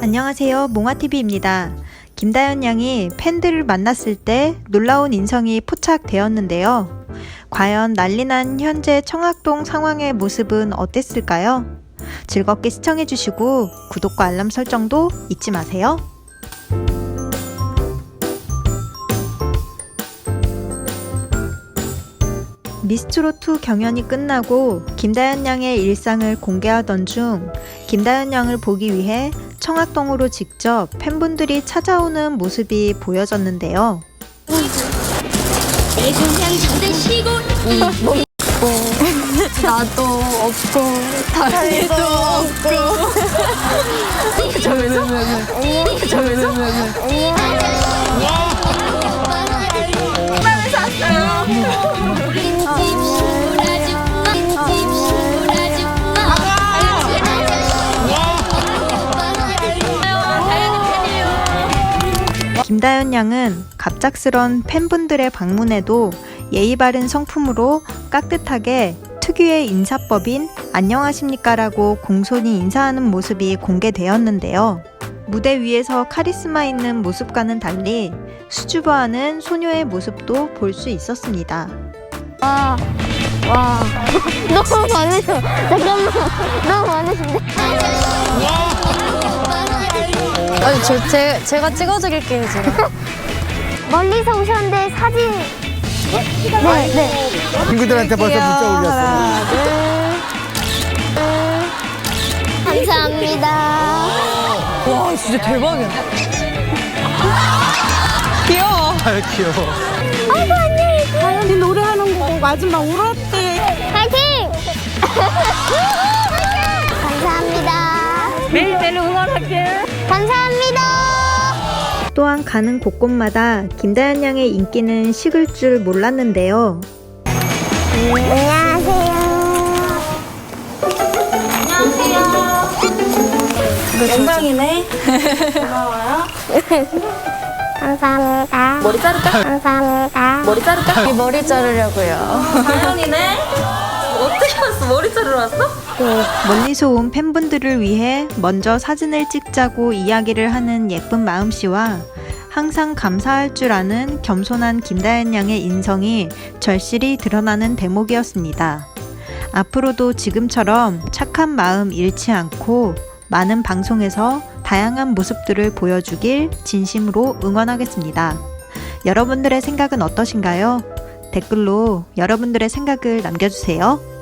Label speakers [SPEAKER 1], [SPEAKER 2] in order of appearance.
[SPEAKER 1] 안녕하세요. 몽아TV입니다. 김다연 양이 팬들을 만났을 때 놀라운 인성이 포착되었는데요. 과연 난리난 현재 청학동 상황의 모습은 어땠을까요? 즐겁게 시청해주시고 구독과 알람 설정도 잊지 마세요. 미스트롯2 경연이 끝나고 김다연 양의 일상을 공개하던 중 김다연 양을 보기 위해 청학동으로 직접 팬분들이 찾아오는 모습이 보여졌는데요.
[SPEAKER 2] 시골
[SPEAKER 3] 나도 없고 다리도 없고. 저기
[SPEAKER 1] 김다연 양은 갑작스런 팬분들의 방문에도 예의 바른 성품으로 깍듯하게 특유의 인사법인 안녕하십니까라고 공손히 인사하는 모습이 공개되었는데요. 무대 위에서 카리스마 있는 모습과는 달리 수줍어하는 소녀의 모습도 볼 수 있었습니다.
[SPEAKER 3] 와, 와. 너무 많으셔. 잠깐만. 너무 많으신데
[SPEAKER 4] 아니 저, 제, 제가 찍어드릴게요 제가.
[SPEAKER 3] 멀리서 오셨는데 사진 네 네.
[SPEAKER 5] 친구들한테 벌써 문자 올렸어.
[SPEAKER 4] 하나 둘
[SPEAKER 3] 감사합니다.
[SPEAKER 4] 와 진짜 대박이야. 귀여워.
[SPEAKER 5] 아 귀여워.
[SPEAKER 3] 다현이 노래하는 거 마지막 울었대. 파이팅! 감사합니다 매일 매일 응원할게 감사합니다.
[SPEAKER 1] 또한 가는 곳곳마다 김다연 양의 인기는 식을 줄 몰랐는데요.
[SPEAKER 3] 안녕하세요.
[SPEAKER 4] 영광이네.
[SPEAKER 3] 감사합니다. 머리 자를까? 감사합니다. 머리
[SPEAKER 4] 이 머리 자르려고요
[SPEAKER 1] 멀리서 온 팬분들을 위해 먼저 사진을 찍자고 이야기를 하는 예쁜 마음 씨와 항상 감사할 줄 아는 겸손한 김다연 양의 인성이 절실히 드러나는 대목이었습니다. 앞으로도 지금처럼 착한 마음 잃지 않고 많은 방송에서 다양한 모습들을 보여주길 진심으로 응원하겠습니다. 여러분들의 생각은 어떠신가요? 댓글로 여러분들의 생각을 남겨주세요.